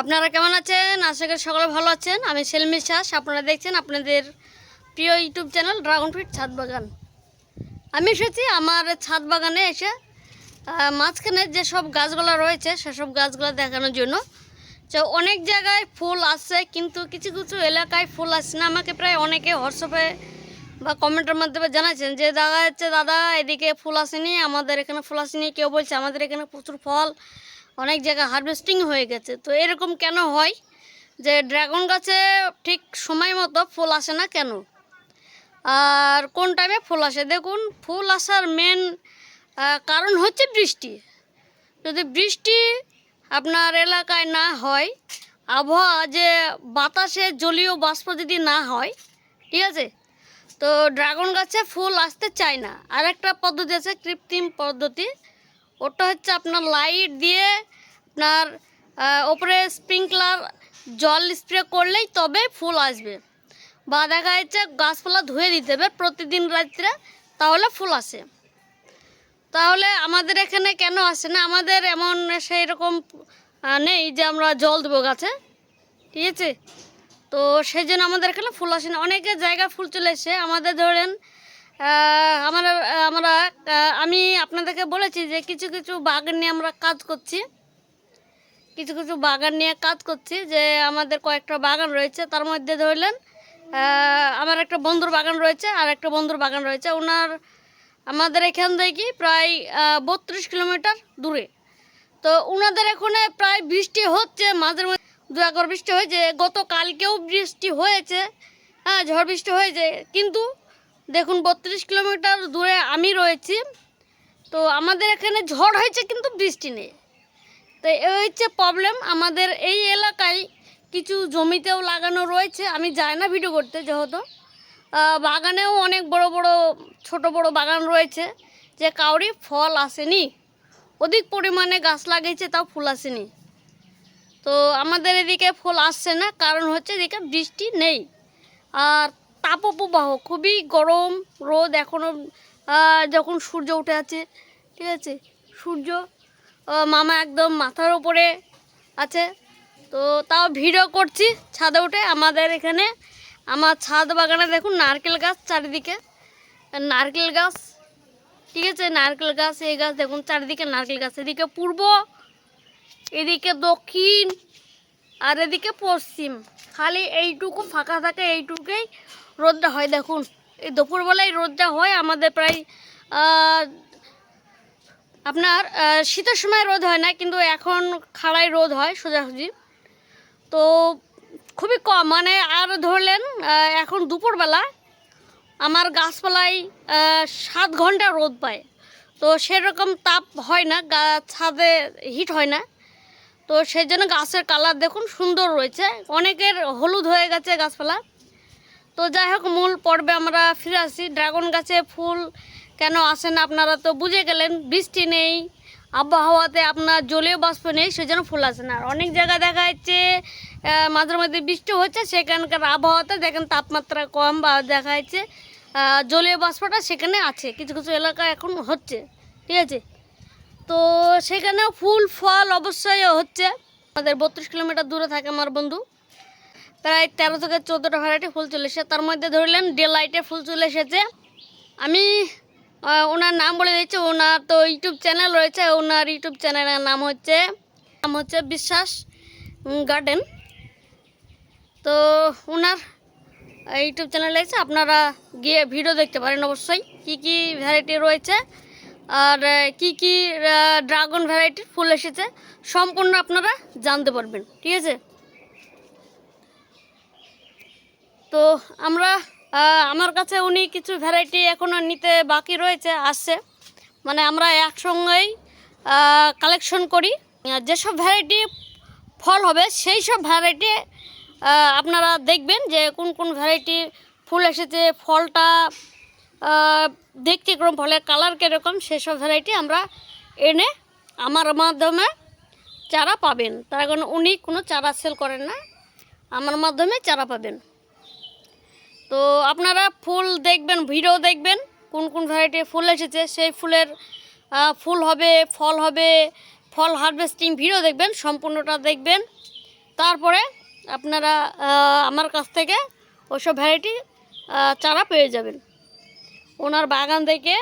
আপনারা কেমন আছেন? আশা করি সকলে ভালো আছেন। আমি সেলমি শ্বাস আপনারা দেখছেন আপনাদের প্রিয় ইউটিউব চ্যানেল ড্রাগন ফ্রুট ছাদ বাগান। আমি এসেছি আমার ছাদ বাগানে এসে মাঝখানে যেসব গাছগুলো রয়েছে, সেসব গাছগুলো দেখানোর জন্য। তো অনেক জায়গায় ফুল আসছে কিন্তু কিছু কিছু এলাকায় ফুল আসছে না। আমাকে প্রায় অনেকে হোয়াটসঅ্যাপে বা কমেন্টের মাধ্যমে জানাচ্ছেন যে, দাদা, হচ্ছে দাদা, এদিকে ফুল আসেনি, আমাদের এখানে ফুল আসেনি। কেউ বলছে, আমাদের এখানে প্রচুর ফল। অনেক জায়গায় হারভেস্টিং হয়ে গেছে। তো এরকম কেন হয় যে ড্রাগন গাছে ঠিক সময় মতো ফুল আসে না কেন? আর কোন টাইমে ফুল আসে? দেখুন, ফুল আসার মেন কারণ হচ্ছে বৃষ্টি। যদি বৃষ্টি আপনার এলাকায় না হয়, আবহাওয়া যে বাতাসে জলীয় বাষ্প যদি না হয়, ঠিক আছে? তো ড্রাগন গাছে ফুল আসতে চায় না। আর একটা পদ্ধতি আছে, কৃত্রিম পদ্ধতি। ওটা হচ্ছে আপনার লাইট দিয়ে আপনার ওপরে স্প্রিংকলার জল স্প্রে করলেই তবে ফুল আসবে। বা দেখা যাচ্ছে গাছপালা ধুয়ে দিতে হবে প্রতিদিন রাত্রে, তাহলে ফুল আসে। তাহলে আমাদের এখানে কেন আসে না? আমাদের এমন সেই রকম নেই যে আমরা জল দেবো গাছে। ঠিক আছে? তো সেই জন্য আমাদের এখানে ফুল আসে না। অনেকের জায়গায় ফুল চলে এসে আমাদের ধরেন আমরা আমরা আমি আপনাদেরকে বলেছি যে কিছু কিছু বাগান নিয়ে আমরা কাজ করছি। কিছু কিছু বাগান নিয়ে কাজ করছি, যে আমাদের কয়েকটা বাগান রয়েছে, তার মধ্যে ধরলেন আমার একটা বন্ধুর বাগান রয়েছে, আর একটা বন্ধুর বাগান রয়েছে। ওনার, আমাদের এখান থেকে প্রায় বত্রিশ কিলোমিটার দূরে। তো ওনাদের এখানে প্রায় বৃষ্টি হচ্ছে, মাঝে মাঝে দু একবার বৃষ্টি হয়েছে। গতকালকেও বৃষ্টি হয়েছে হ্যাঁ ঝড় বৃষ্টি হয়েছে। কিন্তু দেখুন, বত্রিশ কিলোমিটার দূরে আমি রয়েছি। তো আমাদের এখানে ঝড় হয়েছে, কিন্তু বৃষ্টি নেই। তো এই হচ্ছে প্রবলেম আমাদের এই এলাকায় কিছু জমিতেও লাগানো রয়েছে। আমি যাই না ভিডিও করতে যেহেতু। বাগানেও অনেক বড় বড়, ছোট বড় বাগান রয়েছে। যে কাউরি ফল আসেনি। অধিক পরিমাণে গাছ লাগিয়েছে, তাও ফুল আসেনি। তো আমাদের এদিকে ফুল আসছে না। কারণ হচ্ছে এদিকে বৃষ্টি নেই। আর তাপপ্রবাহ, খুবই গরম, রোদ এখনও যখন সূর্য উঠে আছে, ঠিক আছে? সূর্য মামা একদম মাথার উপরে আছে। তো তাও ভিডিও করছি ছাদে উঠে। আমাদের এখানে আমার ছাদ বাগানে দেখুন নারকেল গাছ চারিদিকে। নারকেল গাছ, ঠিক আছে? নারকেল গাছ, এই গাছ দেখুন চারিদিকে নারকেল গাছ। এদিকে পূর্ব, এদিকে দক্ষিণ, আর এদিকে পশ্চিম। খালি এইটুকু ফাঁকা থাকে, এইটুকুই রোদটা হয়। দেখুন, এই দুপুরবেলায় রোদটা হয়। আমাদের প্রায় আপনার শীতের সময় রোদ হয় না, কিন্তু এখন খাড়াই রোদ হয়, সোজাসুজি। তো খুবই কম মানে আর ধরলেন এখন দুপুরবেলা আমার গাছপালায় সাত ঘণ্টা রোদ পায়। তো সেরকম তাপ হয় না ছাদে হিট হয় না। তো সেই জন্য গাছের কালার দেখুন সুন্দর রয়েছে, অনেকের হলুদ হয়ে গেছে গাছপালা। তো যাই হোক, মূল পর্বে আমরা ফিরে আসি। ড্রাগন গাছে ফুল কেন আসে না? আপনারা তো বুঝে গেলেন, বৃষ্টি নেই, আবহাওয়াতে আপনার জলীয় বাষ্প নেই, সেজন্য ফুল আসে না। আর অনেক জায়গায় দেখা যাচ্ছে মাঝে মধ্যে বৃষ্টি হচ্ছে, সেখানকার আবহাওয়াতে দেখেন তাপমাত্রা কম বা দেখা যাচ্ছে জলীয় বাষ্পটা সেখানে আছে, কিছু কিছু এলাকায় এখন হচ্ছে, ঠিক আছে? তো সেখানেও ফুল, ফল অবশ্যই হচ্ছে। আমাদের বত্রিশ কিলোমিটার দূরে থাকে আমার বন্ধু। প্রায় তেরো থেকে চোদ্দোটা ভ্যারাইটি ফুল চলে এসেছে। তার মধ্যে ধরলেন ডে ফুল চলে এসেছে। আমি ওনার নাম বলে দিচ্ছি ওনার তো ইউটিউব চ্যানেল রয়েছে। ওনার ইউটিউব চ্যানেলের নাম হচ্ছে নাম হচ্ছে বিশ্বাস গার্ডেন। তো ওনার ইউটিউব চ্যানেল রয়েছে। আপনারা গিয়ে ভিডিও দেখতে পারেন অবশ্যই, কি কি ভ্যারাইটি রয়েছে। আর কি কি ড্রাগন ভ্যারাইটির ফুল এসেছে, সম্পূর্ণ আপনারা জানতে পারবেন। ঠিক আছে? তো আমরা আমার কাছে উনি কিছু ভ্যারাইটি এখনও নিতে বাকি রয়েছে, আসছে। মানে আমরা একসঙ্গেই কালেকশন করি। যেসব ভ্যারাইটি ফল হবে সেই সব ভ্যারাইটি আপনারা দেখবেন যে কোন কোন ভ্যারাইটি ফুল এসেছে, ফলটা দেখতে কীরকম ফলের কালার কীরকম, সেসব ভ্যারাইটি আমরা এনে আমার মাধ্যমে চারা পাবেন। তার কারণ উনি কোনো চারা সেল করেন না, আমার মাধ্যমে চারা পাবেন। তো আপনারা ফুল দেখবেন, ভিডিও দেখবেন, কোন কোন ভ্যারাইটির ফুল এসেছে, সেই ফুলের ফুল হবে, ফল হবে, ফল হারভেস্টিং ভিডিও দেখবেন, সম্পূর্ণটা দেখবেন। তারপরে আপনারা আমার কাছ থেকে ওসব ভ্যারাইটি চারা পেয়ে যাবেন। ওনার বাগান থেকে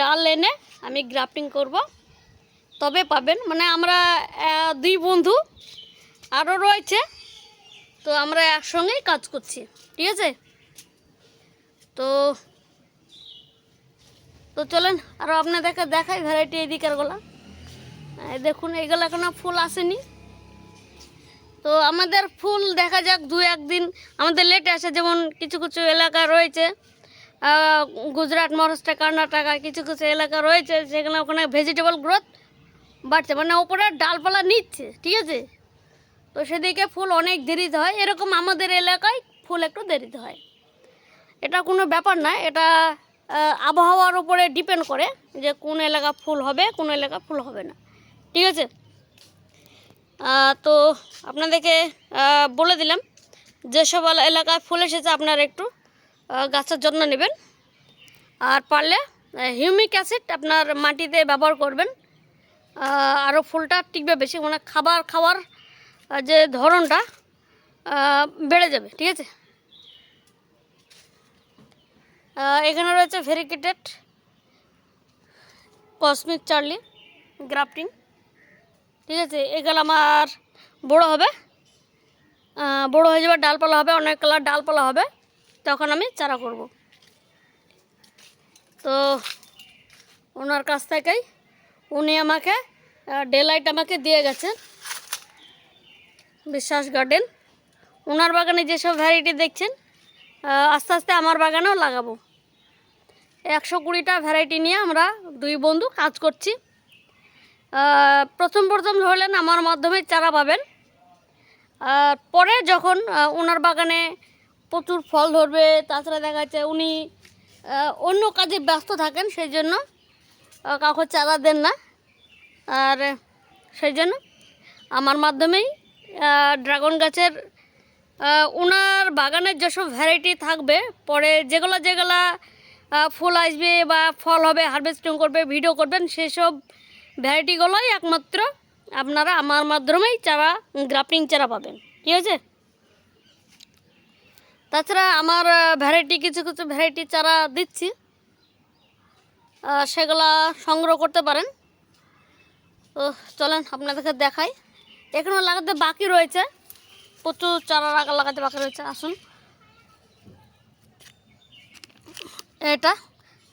ডাল এনে আমি গ্রাফটিং করব। তবে পাবেন মানে আমরা দুই বন্ধু আরও রয়েছে। তো আমরা একসঙ্গেই কাজ করছি, ঠিক আছে? তো তো চলেন আরও আপনাদেরকে দেখাই ভ্যারাইটি এই দেখুন, এইগুলো এখনও ফুল আসেনি। তো আমাদের ফুল দেখা যাক দু একদিন, আমাদের লেটে আসে, যেমন কিছু কিছু এলাকা রয়েছে গুজরাট, মহারাষ্ট্র, কর্ণাটকা কিছু কিছু এলাকা রয়েছে সেখানে ওখানে ভেজিটেবল গ্রোথ বাড়ছে। মানে ওপরে ডালপালা নিচ্ছে, ঠিক আছে? তো সেদিকে ফুল অনেক দেরিতে হয়। এরকম আমাদের এলাকায় ফুল একটু দেরিতে হয়। এটা কোনো ব্যাপার না, এটা আবহাওয়ার উপরে ডিপেন্ড করে যে কোন এলাকা ফুল হবে, কোন এলাকা ফুল হবে না। ঠিক আছে? তো আপনাদেরকে বলে দিলাম যেসব এলা- এলাকায় ফুল এসেছে, আপনারা একটু গাছের যত্ন নেবেন। আর পারলে হিউমিক অ্যাসিড আপনার মাটিতে ব্যবহার করবেন। আরও ফুলটা টিকবে বেশি মানে খাবার, খাওয়ার যে ধরনটা বেড়ে যাবে, ঠিক আছে? এখানে রয়েছে ভেরিকেটেড কসমিক চার্লি গ্রাফটিং ঠিক আছে? এগুলো আমার বড় হবে। বড় হয়ে যাবে, ডালপালা হবে, অনেক কালার ডালপালা হবে। তখন আমি চারা করব। তো ওনার কাছ থেকেই উনি আমাকে ডেলাইট আমাকে দিয়ে গেছেন। বিশ্বাস গার্ডেন ওনার বাগানে যেসব ভ্যারাইটি দেখছেন আস্তে আস্তে আমার বাগানেও লাগাবো। একশো কুড়িটা ভ্যারাইটি নিয়ে আমরা দুই বন্ধু কাজ করছি। প্রথম প্রথম ধরলেন আমার মাধ্যমে চারা পাবেন। আর পরে যখন ওনার বাগানে প্রচুর ফল ধরবে, তাছাড়া দেখা যাচ্ছে উনি অন্য কাজে ব্যস্ত থাকেন সেই জন্য কাউকে চারা দেন না। আর সেই জন্য আমার মাধ্যমেই ড্রাগন গাছের ওনার বাগানের যেসব ভ্যারাইটি থাকবে, পরে যেগুলো যেগুলো ফুল আসবে বা ফল হবে হারভেস্টিং করবে ভিডিও করবেন, সেসব ভ্যারাইটিগুলোই একমাত্র আপনারা আমার মাধ্যমেই চারা গ্রাফটিং চারা পাবেন। ঠিক আছে তাছাড়া আমার ভ্যারাইটি কিছু কিছু ভ্যারাইটি চারা দিচ্ছি। সেগুলা সংগ্রহ করতে পারেন। তো চলেন আপনাদেরকে দেখাই। এখনও লাগাতে বাকি রয়েছে। প্রচুর চারা লাগা লাগাতে বাকি রয়েছে, আসুন। এটা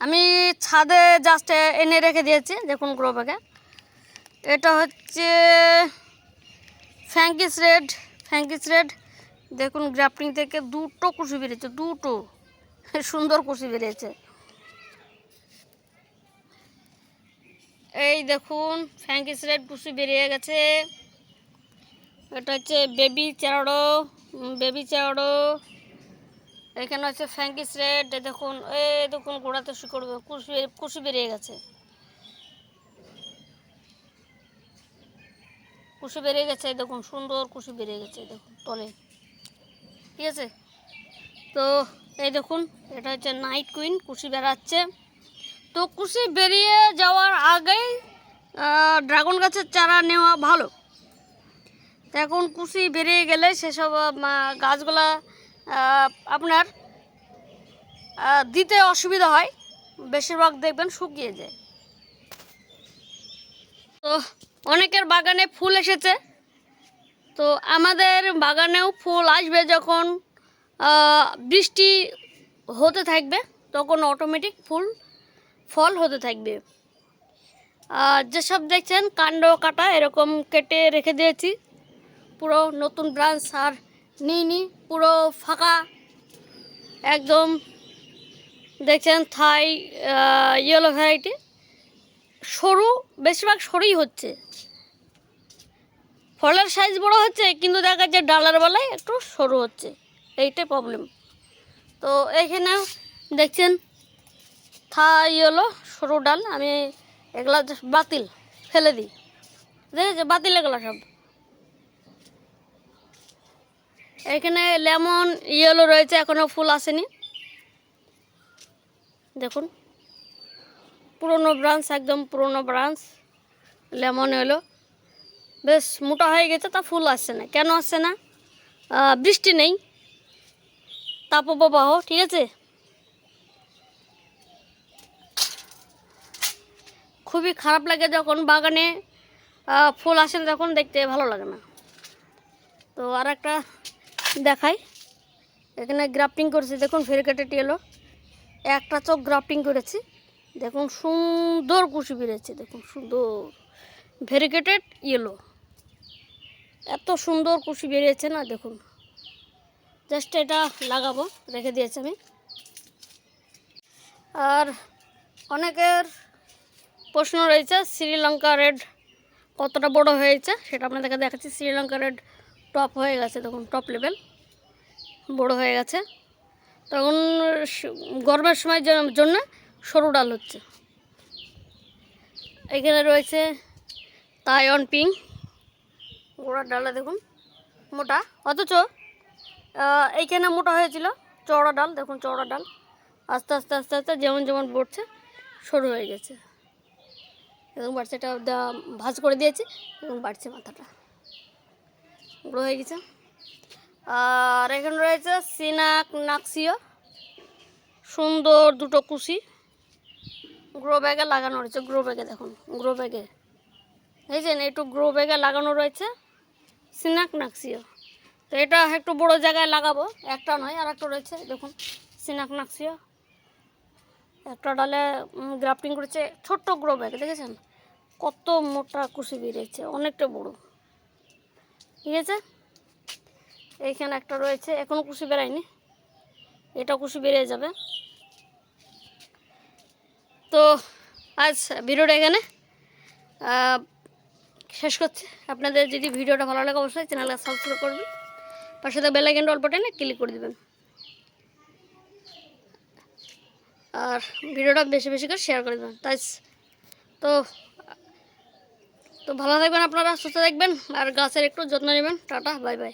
আমি ছাদে জাস্ট এনে রেখে দিয়েছি, দেখুন গ্রো ব্যাগে এটা হচ্ছে ফ্যাঙ্কিস রেড ফ্যাঙ্কিস রেড দেখুন গ্রাফটিং থেকে দুটো কুশি বেরিয়েছে, দুটো। সুন্দর কুশি বেরিয়েছে। এই দেখুন ফ্যাঙ্কিস রেড কুশি বেরিয়ে গেছে। এটা হচ্ছে বেবি চারড়ো বেবি চারড়ো। এখানে হচ্ছে ফ্যাঙ্কিস রেড দেখুন এই দেখুন গোড়াতে শিকড় কুশি কুশি বেরিয়ে গেছে। কুশি বেরিয়ে গেছে দেখুন, সুন্দর কুশি বেরিয়ে গেছে দেখুন, তলে। ঠিক আছে? তো, এই দেখুন, এটা হচ্ছে নাইট কুইন, কুশি বেড়াচ্ছে। তো কুশি বেরিয়ে যাওয়ার আগেই ড্রাগন গাছের চারা নেওয়া ভালো। এখন কুশি বেরিয়ে গেলে সেসব গাছগুলা আপনার দিতে অসুবিধা হয়। বেশিরভাগ দেখবেন শুকিয়ে যায়। তো অনেকের বাগানে ফুল এসেছে। তো আমাদের বাগানেও ফুল আসবে যখন বৃষ্টি হতে থাকবে, তখন অটোমেটিক ফুল, ফল হতে থাকবে। যেসব দেখছেন, কাণ্ড কাটা এরকম কেটে রেখে দিয়েছি। পুরো নতুন ব্রাঞ্চ আর নিইনি, পুরো ফাঁকা। একদম দেখছেন থাই ইয়েলো ভ্যারাইটি সরু, বেশিরভাগ সরুই হচ্ছে। ফলের সাইজ বড় হচ্ছে, কিন্তু দেখা যাচ্ছে ডালার বেলায় একটু সরু হচ্ছে। এইটাই প্রবলেম তো এইখানে দেখছেন থা ইয়েলো সরু ডাল, আমি এগুলা বাতিল, ফেলে দিই। দেখেছে? বাতিল এগুলো সব। এখানে লেমন ইয়েলো রয়েছে এখনও ফুল আসেনি। দেখুন, পুরনো ব্রাঞ্চ একদম পুরনো ব্রাঞ্চ লেমন এলো। বেশ মোটা হয়ে গেছে, তা ফুল আসছে না। কেন আসছে না? বৃষ্টি নেই। তাপপ্রবাহ ঠিক আছে? খুবই খারাপ লাগে যখন বাগানে ফুল আসে তখন দেখতে ভালো লাগে না। তো আর একটা দেখাই। এখানে গ্রাফটিং করেছি, দেখুন ভেরিকেটেড এলো। একটা চোখ গ্রাফটিং করেছি, দেখুন সুন্দর কুশি বেরিয়েছে, দেখুন সুন্দর। ভেরিকেটেড ইয়েলো এত সুন্দর কুশি বেরিয়েছে না, দেখুন। জাস্ট এটা লাগাবো, রেখে দিয়েছি আমি। আর অনেকের প্রশ্ন রয়েছে, শ্রীলঙ্কা রেড কতটা বড় হয়েছে, সেটা আপনাদেরকে দেখাচ্ছি। শ্রীলঙ্কা রেড টপ হয়ে গেছে দেখুন টপ লেভেল, বড় হয়ে গেছে। তখন গরমের সময় জন্য সরু ডাল হচ্ছে। এখানে রয়েছে তাইওয়ান পিং গোড়ার ডালে দেখুন, মোটা। অথচ এইখানে মোটা হয়েছিল চওড়া ডাল, দেখুন চওড়া ডাল। আস্তে আস্তে আস্তে আস্তে যেমন যেমন পড়ছে, সরু হয়ে গেছে। এবং বাড়ছে, এটা ভাঁজ করে দিয়েছি, এবং বাড়ছে মাথাটা। বড় হয়ে গেছে। আর এখানে রয়েছে সিনাক নাকসিও। সুন্দর দুটো কুশি। গ্রো ব্যাগে লাগানো রয়েছে, গ্রো ব্যাগে দেখুন, গ্রো ব্যাগে। দেখছেন একটু গ্রো ব্যাগে লাগানো রয়েছে সিনাক নাকসিও। তো এটা একটু বড় জায়গায় লাগাবো, একটা নয়, আর একটা রয়েছে, দেখুন, সিনাক নাকসিও। একটা ডালে গ্রাফটিং করেছে ছোট্ট গ্রো ব্যাগ, দেখেছেন? কত মোটা কুশি বেরিয়েছে, অনেকটা বড়। ঠিক আছে? এইখানে একটা রয়েছে এখনও কুশি বেরায়নি এটা কুশি বেরিয়ে যাবে। তো আজ ভিডিওটা এখানে। শেষ করছি। আপনাদের যদি ভিডিওটা ভালো লাগে অবশ্যই চ্যানেলটা সাবস্ক্রাইব করবেন। পাশে তো বেলাইকেনটা অল্প টেনে ক্লিক করে দেবেন। আর ভিডিওটা বেশি বেশি করে শেয়ার করে দেবেন। তাই তো তো ভালো থাকবেন আপনারা সুস্থ থাকবেন আর গাছের একটু যত্ন নেবেন। Tata bye bye.